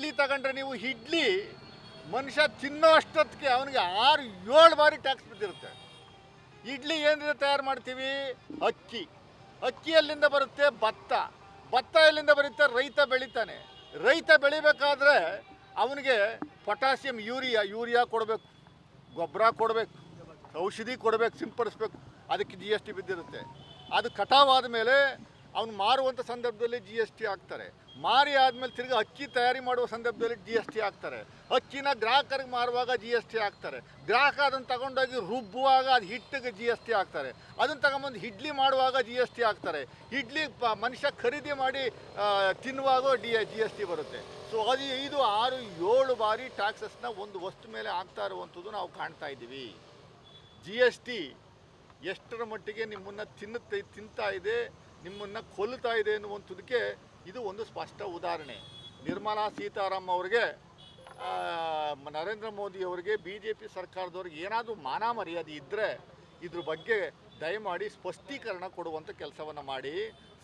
ಇಡ್ಲಿ ತಗೊಂಡ್ರೆ ನೀವು ಇಡ್ಲಿ, ಮನುಷ್ಯ ತಿನ್ನೋ ಅಷ್ಟೊತ್ತಿಗೆ ಅವನಿಗೆ ಆರು, ಏಳು ಬಾರಿ ಟ್ಯಾಕ್ಸ್ ಬಿದ್ದಿರುತ್ತೆ. ಇಡ್ಲಿ ಏನಿದೆ ತಯಾರು ಮಾಡ್ತೀವಿ? ಅಕ್ಕಿ. ಅಕ್ಕಿ ಎಲ್ಲಿಂದ ಬರುತ್ತೆ? ಭತ್ತ. ಭತ್ತ ಎಲ್ಲಿಂದ ಬರುತ್ತೆ? ರೈತ ಬೆಳಿತಾನೆ. ರೈತ ಬೆಳಿಬೇಕಾದ್ರೆ ಅವನಿಗೆ ಪೊಟ್ಯಾಸಿಯಂ, ಯೂರಿಯಾ ಯೂರಿಯಾ ಕೊಡಬೇಕು. ಗೊಬ್ಬರ ಕೊಡಬೇಕು. ಔಷಧಿ ಕೊಡಬೇಕು, ಸಿಂಪಡಿಸ್ಬೇಕು. ಅದಕ್ಕೆ ಜಿ ಎಸ್ ಟಿ ಬಿದ್ದಿರುತ್ತೆ. ಅದು ಕಟಾವಾದ ಮೇಲೆ ಅವ್ನು ಮಾರುವಂಥ ಸಂದರ್ಭದಲ್ಲಿ ಜಿ ಎಸ್ ಟಿ ಹಾಕ್ತಾರೆ. ಮಾರಿ ಆದಮೇಲೆ ತಿರ್ಗಿ ಅಕ್ಕಿ ತಯಾರಿ ಮಾಡುವ ಸಂದರ್ಭದಲ್ಲಿ ಜಿ ಎಸ್ ಟಿ ಹಾಕ್ತಾರೆ. ಅಕ್ಕಿನ ಗ್ರಾಹಕರಿಗೆ ಮಾರುವಾಗ ಜಿ ಎಸ್ ಟಿ ಹಾಕ್ತಾರೆ. ಗ್ರಾಹಕ ಅದನ್ನು ತಗೊಂಡೋಗಿ ರುಬ್ಬುವಾಗ ಅದು ಹಿಟ್ಟಿಗೆ ಜಿ ಎಸ್ ಟಿ ಹಾಕ್ತಾರೆ. ಅದನ್ನು ತಗೊಂಬಂದು ಇಡ್ಲಿ ಮಾಡುವಾಗ ಜಿ ಎಸ್ ಟಿ ಹಾಕ್ತಾರೆ. ಇಡ್ಲಿ ಪ ಮನುಷ್ಯ ಖರೀದಿ ಮಾಡಿ ತಿನ್ನುವಾಗ ಡಿ ಜಿ ಎಸ್ ಟಿ ಬರುತ್ತೆ. ಸೊ ಅದು ಐದು ಆರು ಏಳು ಬಾರಿ ಟ್ಯಾಕ್ಸಸ್ನ ಒಂದು ವಸ್ತು ಮೇಲೆ ಹಾಕ್ತಾ ಇರುವಂಥದ್ದು ನಾವು ಕಾಣ್ತಾ ಇದ್ದೀವಿ. ಜಿ ಎಸ್ ಟಿ ಎಷ್ಟರ ಮಟ್ಟಿಗೆ ನಿಮ್ಮನ್ನು ತಿನ್ನುತ್ತೆ, ತಿಂತಾ ಇದೆ, ನಿಮ್ಮನ್ನು ಕೊಲ್ಲುತ್ತಾ ಇದೆ ಅನ್ನುವಂಥದಕ್ಕೆ ಇದು ಒಂದು ಸ್ಪಷ್ಟ ಉದಾಹರಣೆ. ನಿರ್ಮಲಾ ಸೀತಾರಾಮ್ ಅವರಿಗೆ ನರೇಂದ್ರ ಮೋದಿ ಅವರಿಗೆ ಬಿ ಜೆ ಪಿ ಸರ್ಕಾರದವ್ರಿಗೆ ಏನಾದರೂ ಮಾನ ಮರ್ಯಾದೆ ಇದ್ದರೆ ಇದ್ರ ಬಗ್ಗೆ ದಯಮಾಡಿ ಸ್ಪಷ್ಟೀಕರಣ ಕೊಡುವಂಥ ಕೆಲಸವನ್ನು ಮಾಡಿ.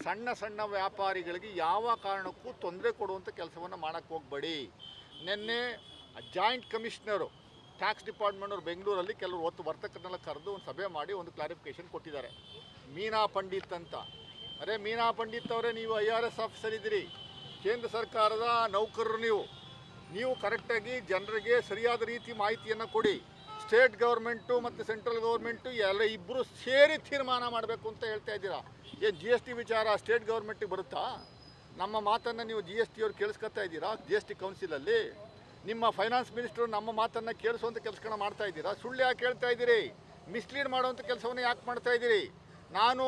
ಸಣ್ಣ ಸಣ್ಣ ವ್ಯಾಪಾರಿಗಳಿಗೆ ಯಾವ ಕಾರಣಕ್ಕೂ ತೊಂದರೆ ಕೊಡುವಂಥ ಕೆಲಸವನ್ನು ಮಾಡೋಕ್ಕೆ ಹೋಗಬೇಡಿ. ನಿನ್ನೆ ಜಾಯಿಂಟ್ ಕಮಿಷನರು ಟ್ಯಾಕ್ಸ್ ಡಿಪಾರ್ಟ್ಮೆಂಟ್ ಅವರು ಬೆಂಗಳೂರಲ್ಲಿ ಕೆಲವರು ಹೊತ್ತು ವರ್ತಕರನ್ನೆಲ್ಲ ಕರೆದು ಒಂದು ಸಭೆ ಮಾಡಿ ಒಂದು ಕ್ಲಾರಿಫಿಕೇಶನ್ ಕೊಟ್ಟಿದ್ದಾರೆ. ಮೀನಾ ಪಂಡಿತ್ ಅಂತ. ಅರೆ, ಮೀನಾ ಪಂಡಿತ್ ಅವರೇ, ನೀವು ಐ ಆರ್ ಎಸ್ ಆಫೀಸರ್ ಇದ್ದೀರಿ. ಕೇಂದ್ರ ಸರ್ಕಾರದ ನೌಕರರು ನೀವು. ನೀವು ಕರೆಕ್ಟಾಗಿ ಜನರಿಗೆ ಸರಿಯಾದ ರೀತಿ ಮಾಹಿತಿಯನ್ನು ಕೊಡಿ. ಸ್ಟೇಟ್ ಗೌರ್ಮೆಂಟು ಮತ್ತು ಸೆಂಟ್ರಲ್ ಗೌರ್ಮೆಂಟು ಎಲ್ಲ ಇಬ್ಬರು ಸೇರಿ ತೀರ್ಮಾನ ಮಾಡಬೇಕು ಅಂತ ಹೇಳ್ತಾ ಇದ್ದೀರಾ? ಏನು ಜಿ ಎಸ್ ಟಿ ವಿಚಾರ ಸ್ಟೇಟ್ ಗೌರ್ಮೆಂಟಿಗೆ ಬರುತ್ತಾ? ನಮ್ಮ ಮಾತನ್ನು ನೀವು ಜಿ ಎಸ್ ಟಿ ಅವ್ರು ಕೇಳಿಸ್ಕೊತಾ ಇದ್ದೀರಾ? ಜಿ ಎಸ್ ಟಿ ಕೌನ್ಸಿಲಲ್ಲಿ ನಿಮ್ಮ ಫೈನಾನ್ಸ್ ಮಿನಿಸ್ಟರ್ ನಮ್ಮ ಮಾತನ್ನು ಕೇಳಿಸುವಂಥ ಕೆಲಸಗಳನ್ನ ಮಾಡ್ತಾ ಇದ್ದೀರಾ? ಸುಳ್ಳು ಯಾಕೆ ಹೇಳ್ತಾ ಇದ್ದೀರಿ? ಮಿಸ್ಲೀಡ್ ಮಾಡುವಂಥ ಕೆಲಸವನ್ನು ಯಾಕೆ ಮಾಡ್ತಾ ಇದ್ದೀರಿ? ನಾನು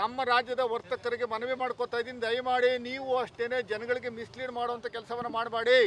ನಮ್ಮ ರಾಜ್ಯದ ವರ್ತಕರಿಗೆ ಮನವಿ ಮಾಡ್ಕೋತಾ ಇದ್ದೀನಿ. ದಯಮಾಡಿ ನೀವು ಅಷ್ಟೇ ಜನಗಳಿಗೆ ಮಿಸ್ಲೀಡ್ ಮಾಡುವಂಥ ಕೆಲಸವನ್ನು ಮಾಡಬೇಡಿ.